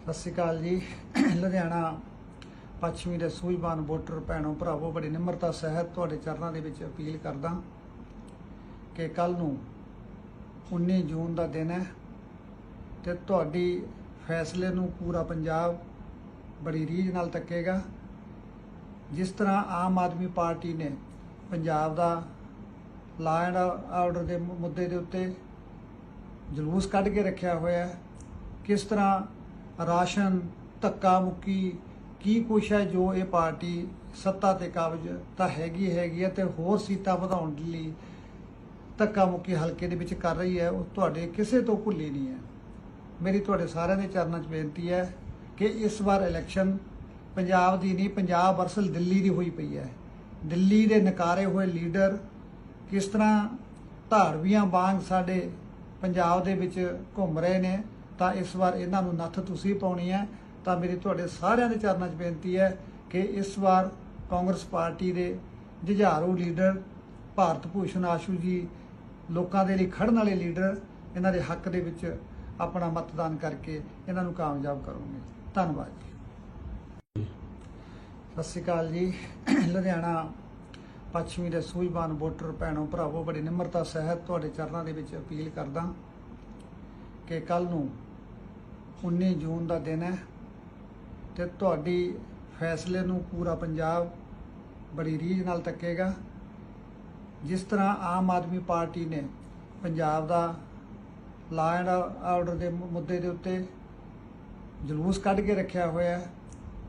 ਸਤਿ ਸ਼੍ਰੀ ਅਕਾਲ ਜੀ। ਲੁਧਿਆਣਾ ਪੱਛਮੀ ਦੇ ਸੂਝਵਾਨ ਵੋਟਰ ਭੈਣੋ ਭਰਾਵੋ, ਬੜੀ ਨਿਮਰਤਾ ਸਹਿਤ ਤੁਹਾਡੇ ਚਰਨਾਂ ਦੇ ਵਿੱਚ ਅਪੀਲ ਕਰਦਾ ਕਿ ਕੱਲ ਨੂੰ 19 ਜੂਨ ਦਾ ਦਿਨ ਹੈ ਤੇ ਤੁਹਾਡੀ ਫੈਸਲੇ ਨੂੰ ਪੂਰਾ ਪੰਜਾਬ ਬੜੀ ਰੀਝ ਨਾਲ ਤੱਕੇਗਾ ਜਿਸ ਤਰ੍ਹਾਂ ਆਮ ਆਦਮੀ ਪਾਰਟੀ ਨੇ ਪੰਜਾਬ ਦਾ ਲਾ ਐਂਡ ਆਰਡਰ ਦੇ ਮੁੱਦੇ ਦੇ ਉੱਤੇ ਜਲੂਸ ਕੱਢ ਕੇ ਰੱਖਿਆ ਹੋਇਆ ਹੈ, ਕਿਸ ਤਰ੍ਹਾਂ ਰਾਸ਼ਨ, ਧੱਕਾ ਮੁੱਕੀ, ਕੀ ਕੁਛ ਹੈ ਜੋ ਇਹ ਪਾਰਟੀ ਸੱਤਾ ਤੇ ਕਾਬਜ ਤਾਂ ਹੈਗੀ ਹੈਗੀ ਹੈ ਤੇ ਹੋਰ ਸੀਟਾਂ ਵਧਾਉਣ ਲਈ ਧੱਕਾ ਮੁੱਕੀ ਹਲਕੇ ਦੇ ਵਿੱਚ ਕਰ ਰਹੀ ਹੈ, ਉਹ ਤੁਹਾਡੇ ਕਿਸੇ ਤੋਂ ਭੁੱਲੀ ਨਹੀਂ ਹੈ। ਮੇਰੀ ਤੁਹਾਡੇ ਸਾਰਿਆਂ ਦੇ ਚਰਨਾਂ 'ਚ ਬੇਨਤੀ ਹੈ ਕਿ ਇਸ ਵਾਰ ਇਲੈਕਸ਼ਨ ਪੰਜਾਬ ਦੀ ਨਹੀਂ, ਪੰਜਾਬ ਵਰਸਲ ਦਿੱਲੀ ਦੀ ਹੋਈ ਪਈ ਹੈ। ਦਿੱਲੀ ਦੇ ਨਕਾਰੇ ਹੋਏ ਲੀਡਰ ਕਿਸ ਤਰ੍ਹਾਂ ਧਾੜਵੀਆਂ ਵਾਂਗ ਸਾਡੇ ਪੰਜਾਬ ਦੇ ਵਿੱਚ ਘੁੰਮ ਰਹੇ ਨੇ ਤਾਂ ਇਸ ਵਾਰ ਇਹਨਾਂ ਨੂੰ ਨੱਥ ਤੁਸੀਂ ਪਾਉਣੀ ਹੈ। ਤਾਂ ਮੇਰੀ ਤੁਹਾਡੇ ਸਾਰਿਆਂ ਦੇ ਚਰਨਾਂ 'ਚ ਬੇਨਤੀ ਹੈ ਕਿ ਇਸ ਵਾਰ ਕਾਂਗਰਸ ਪਾਰਟੀ ਦੇ ਜੁਝਾਰੂ ਲੀਡਰ ਭਾਰਤ ਭੂਸ਼ਣ ਆਸ਼ੂ ਜੀ, ਲੋਕਾਂ ਦੇ ਲਈ ਖੜਨ ਵਾਲੇ ਲੀਡਰ, ਇਹਨਾਂ ਦੇ ਹੱਕ ਦੇ ਵਿੱਚ ਆਪਣਾ ਮਤਦਾਨ ਕਰਕੇ ਇਹਨਾਂ ਨੂੰ ਕਾਮਯਾਬ ਕਰੋਗੇ। ਧੰਨਵਾਦ ਜੀ। ਸਤਿ ਸ਼੍ਰੀ ਅਕਾਲ ਜੀ। ਲੁਧਿਆਣਾ ਪੱਛਮੀ ਦੇ ਸੂਝਵਾਨ ਵੋਟਰ ਭੈਣੋ ਭਰਾਵੋ, ਬੜੀ ਨਿਮਰਤਾ ਸਹਿਤ ਤੁਹਾਡੇ ਚਰਨਾਂ ਦੇ ਵਿੱਚ ਅਪੀਲ ਕਰਦਾ ਕਿ ਕੱਲ ਨੂੰ 19 ਜੂਨ ਦਾ ਦਿਨ ਹੈ ਤੇ ਤੁਹਾਡੀ ਫੈਸਲੇ ਨੂੰ ਪੂਰਾ ਪੰਜਾਬ ਬੜੀ ਰੀਝ ਨਾਲ ਤੱਕੇਗਾ ਜਿਸ ਤਰ੍ਹਾਂ ਆਮ ਆਦਮੀ ਪਾਰਟੀ ਨੇ ਪੰਜਾਬ ਦਾ ਲਾ ਐਂਡ ਆਰਡਰ ਦੇ ਮੁੱਦੇ ਦੇ ਉੱਤੇ ਜਲੂਸ ਕੱਢ ਕੇ ਰੱਖਿਆ ਹੋਇਆ ਹੈ,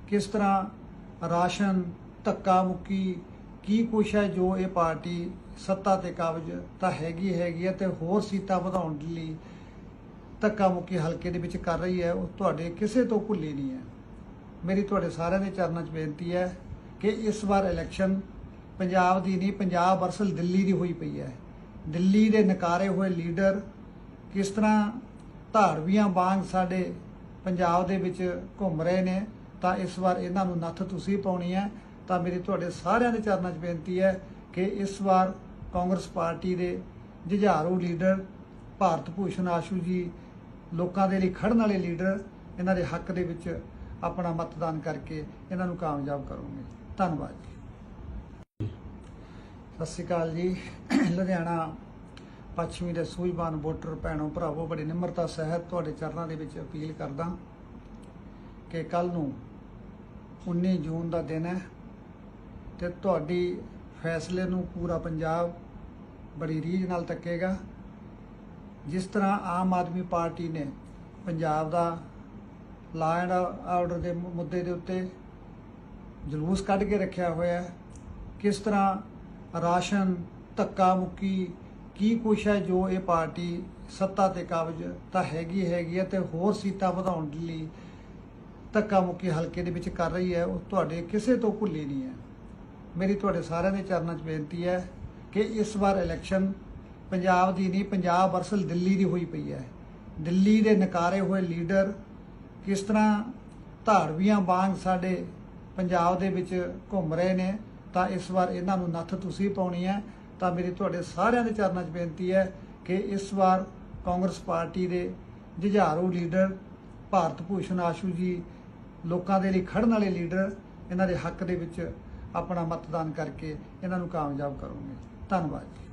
ਕਿਸ ਤਰ੍ਹਾਂ ਰਾਸ਼ਨ ਧੱਕਾ ਮੁੱਕੀ ਕੀ ਕੁਛ ਹੈ ਜੋ ਇਹ ਪਾਰਟੀ ਸੱਤਾ ਤੇ ਕਾਬਜ ਤਾਂ ਹੈਗੀ ਹੈਗੀ ਹੈ ਤੇ ਹੋਰ ਸੀਟਾਂ ਵਧਾਉਣ ਲਈ ਧੱਕਾ ਮੁੱਕੀ ਹਲਕੇ ਦੇ ਵਿੱਚ ਕਰ ਰਹੀ ਹੈ, ਉਹ ਤੁਹਾਡੇ ਕਿਸੇ ਤੋਂ ਭੁੱਲੀ ਨਹੀਂ ਹੈ। ਮੇਰੀ ਤੁਹਾਡੇ ਸਾਰਿਆਂ ਦੇ ਚਰਨਾਂ 'ਚ ਬੇਨਤੀ ਹੈ ਕਿ ਇਸ ਵਾਰ ਇਲੈਕਸ਼ਨ ਪੰਜਾਬ ਦੀ ਨਹੀਂ, ਪੰਜਾਬ ਵਰਸਲ ਦਿੱਲੀ ਦੀ ਹੋਈ ਪਈ ਹੈ। ਦਿੱਲੀ ਦੇ ਨਕਾਰੇ ਹੋਏ ਲੀਡਰ ਕਿਸ ਤਰ੍ਹਾਂ ਧਾੜਵੀਆਂ ਵਾਂਗ ਸਾਡੇ ਪੰਜਾਬ ਦੇ ਵਿੱਚ ਘੁੰਮ ਰਹੇ ਨੇ, ਤਾਂ ਇਸ ਵਾਰ ਇਹਨਾਂ ਨੂੰ ਨੱਥ ਤੁਸੀਂ ਪਾਉਣੀ ਹੈ। ਤਾਂ ਮੇਰੀ ਤੁਹਾਡੇ ਸਾਰਿਆਂ ਦੇ ਚਰਨਾਂ 'ਚ ਬੇਨਤੀ ਹੈ ਕਿ ਇਸ ਵਾਰ ਕਾਂਗਰਸ ਪਾਰਟੀ ਦੇ ਜੁਝਾਰੂ ਲੀਡਰ ਭਾਰਤ ਭੂਸ਼ਣ ਆਸ਼ੂ ਜੀ ਲੋਕਾਂ ਦੇ ਲਈ ਖੜਨ ਵਾਲੇ ਲੀਡਰ ਇਹਨਾਂ ਦੇ ਹੱਕ ਦੇ ਵਿੱਚ ਆਪਣਾ ਮਤਦਾਨ ਕਰਕੇ ਇਹਨਾਂ ਨੂੰ ਕਾਮਯਾਬ ਕਰੋਗੇ। ਧੰਨਵਾਦ ਜੀ। ਸਤਿ ਸ਼੍ਰੀ ਅਕਾਲ ਜੀ। ਲੁਧਿਆਣਾ ਪੱਛਮੀ ਦੇ ਸੂਝਵਾਨ ਵੋਟਰ ਭੈਣੋ ਭਰਾਵੋ, ਬੜੀ ਨਿਮਰਤਾ ਸਹਿਤ ਤੁਹਾਡੇ ਚਰਨਾਂ ਦੇ ਵਿੱਚ ਅਪੀਲ ਕਰਦਾ ਕਿ ਕੱਲ ਨੂੰ 19 ਜੂਨ ਦਾ ਦਿਨ ਹੈ ਤੇ ਤੁਹਾਡੀ ਫੈਸਲੇ ਨੂੰ ਪੂਰਾ ਪੰਜਾਬ ਬੜੀ ਰੀਝ ਨਾਲ ਤੱਕੇਗਾ ਜਿਸ ਤਰ੍ਹਾਂ ਆਮ ਆਦਮੀ ਪਾਰਟੀ ਨੇ ਪੰਜਾਬ ਦਾ ਲਾ ਐਂਡ ਆਰਡਰ ਦੇ ਮੁੱਦੇ ਦੇ ਉੱਤੇ ਜਲੂਸ ਕੱਢ ਕੇ ਰੱਖਿਆ ਹੋਇਆ ਹੈ, ਕਿਸ ਤਰ੍ਹਾਂ ਰਾਸ਼ਨ, ਧੱਕਾ ਮੁੱਕੀ, ਕੀ ਕੁਛ ਹੈ ਜੋ ਇਹ ਪਾਰਟੀ ਸੱਤਾ ਤੇ ਕਾਬਜ ਤਾਂ ਹੈਗੀ ਹੈਗੀ ਹੈ ਤੇ ਹੋਰ ਸੀਟਾਂ ਵਧਾਉਣ ਲਈ ਧੱਕਾ ਮੁੱਕੀ ਹਲਕੇ ਦੇ ਵਿੱਚ ਕਰ ਰਹੀ ਹੈ, ਉਹ ਤੁਹਾਡੇ ਕਿਸੇ ਤੋਂ ਭੁੱਲੀ ਨਹੀਂ ਹੈ। ਮੇਰੀ ਤੁਹਾਡੇ ਸਾਰਿਆਂ ਦੇ ਚਰਨਾਂ 'ਚ ਬੇਨਤੀ ਹੈ ਕਿ ਇਸ ਵਾਰ ਇਲੈਕਸ਼ਨ ਪੰਜਾਬ ਦੀ ਨਹੀਂ, ਪੰਜਾਬ ਵਰਸਲ ਦਿੱਲੀ ਦੀ ਹੋਈ ਪਈ ਹੈ। ਦਿੱਲੀ ਦੇ ਨਕਾਰੇ ਹੋਏ ਲੀਡਰ ਕਿਸ ਤਰ੍ਹਾਂ ਧਾੜਵੀਆਂ ਵਾਂਗ ਸਾਡੇ ਪੰਜਾਬ ਦੇ ਵਿੱਚ ਘੁੰਮ ਰਹੇ ਨੇ, ਤਾਂ ਇਸ ਵਾਰ ਇਹਨਾਂ ਨੂੰ ਨੱਥ ਤੁਸੀਂ ਪਾਉਣੀ ਹੈ। ਤਾਂ ਮੇਰੀ ਤੁਹਾਡੇ ਸਾਰਿਆਂ ਦੇ ਚਰਨਾਂ 'ਚ ਬੇਨਤੀ ਹੈ ਕਿ ਇਸ ਵਾਰ ਕਾਂਗਰਸ ਪਾਰਟੀ ਦੇ ਜੁਝਾਰੂ ਲੀਡਰ ਭਾਰਤ ਭੂਸ਼ਣ ਆਸ਼ੂ ਜੀ, ਲੋਕਾਂ ਦੇ ਲਈ ਖੜਨ ਵਾਲੇ ਲੀਡਰ, ਇਹਨਾਂ ਦੇ ਹੱਕ ਦੇ ਵਿੱਚ ਆਪਣਾ ਮਤਦਾਨ ਕਰਕੇ ਇਹਨਾਂ ਨੂੰ ਕਾਮਯਾਬ ਕਰੋਗੇ। ਧੰਨਵਾਦ ਜੀ।